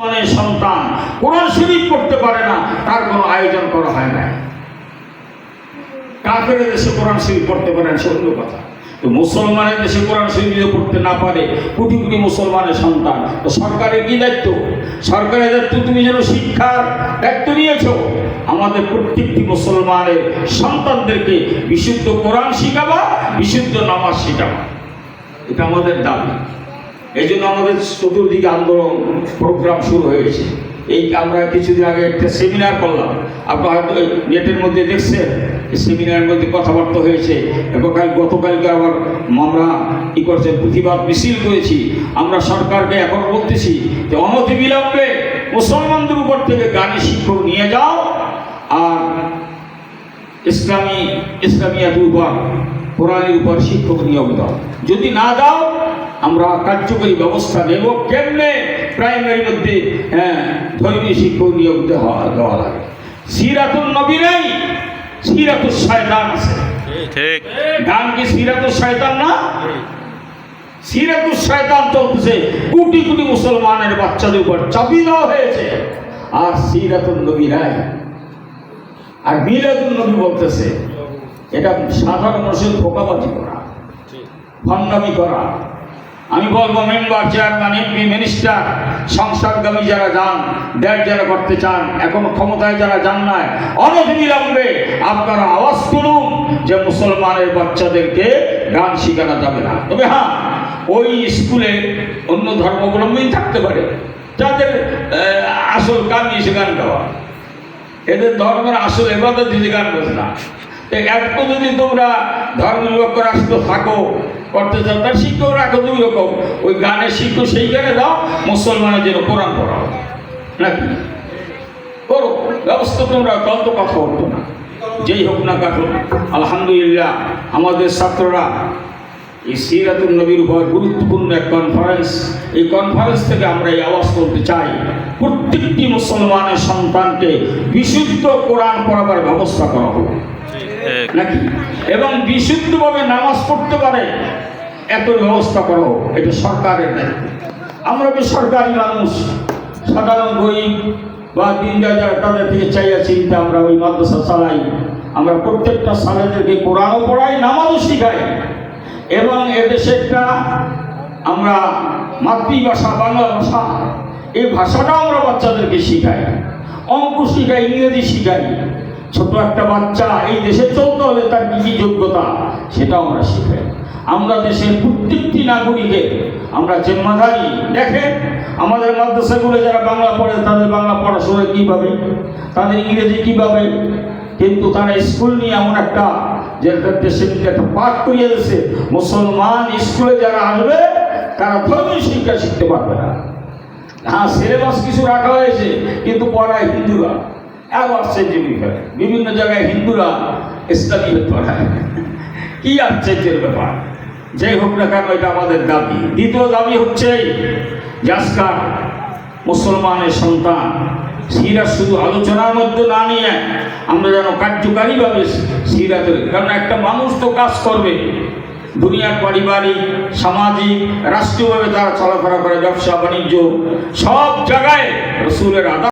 সন্তান কোরআন শরীফ পড়তে পারে না, তার কোনো আয়োজন করা হয় না। কাফের দেশে কোরআন শরীফ পড়তে পারে না, সে কথা। তো মুসলমানের দেশে কোরআন শরীফ যদি পড়তে না পারে, কোটি কোটি মুসলমানের সন্তান, তো সরকারের কি দায়িত্ব? সরকারের দায়িত্ব, তুমি যেন শিক্ষার দায়িত্ব নিয়েছো। আমাদের প্রত্যেকটি মুসলমানের সন্তানদেরকে বিশুদ্ধ কোরআন শিখাবা, বিশুদ্ধ নামাজ শিখাবা। এটা আমাদের দাবি। এই জন্য আমাদের চতুর্দিকে আন্দোলন প্রোগ্রাম শুরু হয়েছে। এই আমরা কিছুদিন আগে একটা সেমিনার করলাম। আপনারা হয়তো নেটের মধ্যে দেখছেন সেমিনারের মধ্যে কথাবার্তা হয়েছে। এবং কাল গতকালকে আবার আমরা ই করছে, প্রতিবাদ মিছিল করেছি। আমরা সরকারকে এখন বলতেছি যে, অনতি বিলম্বে মুসলমানদের উপর থেকে গানের শিক্ষক নিয়ে যাও আর ইসলামী ইসলামিয়াতের উপর, কোরআনের উপর শিক্ষক নিয়োগ দাও। যদি না দাও আমরা কার্যকরী ব্যবস্থা নেব। কেমনে? প্রাইমারির মধ্যে হ্যাঁ ধর্মীয় শিক্ষক নিয়োগ দেওয়া দেওয়া লাগে। সিরাতুল নবী নেই সিরাতুল শয়তান আছে। ঠিক গান কি সিরাতুল শয়তান না? সিরাতুল শয়তান চলতেছে। কোটি কোটি মুসলমানের বাচ্চাদের উপর চাপিয়ে দেওয়া হয়েছে। আর সিরাতুল নবী নাই। আর মিলাদুল নবী বলতেছে এটা সাধারণ মানুষের ধোকাবাজি করা ভণ্ডামি করা। আমি বলব মেম্বার চেয়ারম্যান, এমপি, মিনিস্টার, সংসদগামী যারা যান দেড় যারা করতে চান, এখন ক্ষমতায় যারা যান নাই অনবিলম্বে আপনারা আওয়াজ করুন যে মুসলমানের বাচ্চাদেরকে গান শেখানো যাবে না। তবে হ্যাঁ ওই স্কুলে অন্য ধর্মাবলম্বী থাকতে পারে। যাদের আসল গান এসে গান গাওয়া। এদের ধর্মের আসল এবাদত যদি গান বাজে না। তো একটু যদি তোমরা ধর্মনিরপেক্ষ থাকো করতে চাও তার শিক্ষক রাখো, দুই রকম। ওই গানের শিক্ষক সেই গানে দাও, মুসলমানের যেন কোরআন পড়াও। নাকি? করো, ব্যবস্থা তোমরা তত কথা বলতো না। যেই হোক না কাটো আলহামদুলিল্লাহ, আমাদের ছাত্ররা এই সিরাতুল নবীর উপর গুরুত্বপূর্ণ এক কনফারেন্স এই কনফারেন্স থেকে আমরা এই আওয়াজ করতে চাই। প্রত্যেকটি মুসলমানের সন্তানকে বিশুদ্ধ কোরআন পড়াবার ব্যবস্থা করা হোক। নাকি? এবং বিশুদ্ধভাবে নামাজ পড়তে পারে, এত ব্যবস্থা করো, এটা সরকারের দায়িত্ব। আমরা যে সরকারি মানুষ, সাধারণ গরিব বা দিন যারা তাদের থেকে চাইয়া চিন্তা আমরা ওই মাদ্রাসা চালাই। আমরা প্রত্যেকটা সালেদেরকে কোরআনও পড়াই, নামাজও শিখাই। এবং এদেশে একটা আমরা মাতৃভাষা, বাংলা ভাষা, এই ভাষাটাও আমরা বাচ্চাদেরকে শিখাই। অঙ্ক শিখাই, ইংরেজি শিখাই। ছোট একটা বাচ্চা এই দেশে চলতে হলে তার কি কি যোগ্যতা সেটাও আমরা শিখাই আমরা দেশের প্রত্যেকটি নাগরিকের আমরা জিম্মাদারি দেখেন, আমাদের মাদ্রাসাগুলো যারা বাংলা পড়ে, তাদের বাংলা পড়াশোনা কীভাবে? তাদের ইংরেজি কীভাবে? কিন্তু তারা স্কুল নিয়ে এমন একটা যে একটা দেশের একটা পাঠ করিয়ে দিচ্ছে মুসলমান স্কুলে যারা আসবে, তারা ধর্মীয় শিক্ষা শিখতে পারবে না। হ্যাঁ সিলেবাস কিছু রাখা হয়েছে, কিন্তু পড়ায় হিন্দুরা। এক আশ্চর্যের বিষয় বিভিন্ন জায়গায় হিন্দুরা পড়ায় কি আশ্চর্যের ব্যাপার। হোক না কেন এটা আমাদের দাবি। দ্বিতীয় দাবি হচ্ছে মুসলমানের সন্তান। সিরা শুধু আলোচনার মধ্যে না নিয়ে আমরা যেন কার্যকারীভাবে সিরাতের কারণ একটা মানুষ তো কাজ করবে। দুনিয়ার পারিবারিক, সামাজিক, রাষ্ট্রীয়ভাবে তারা চলাফেরা করে, ব্যবসা, বাণিজ্য, সব জায়গায় রসুলের আদা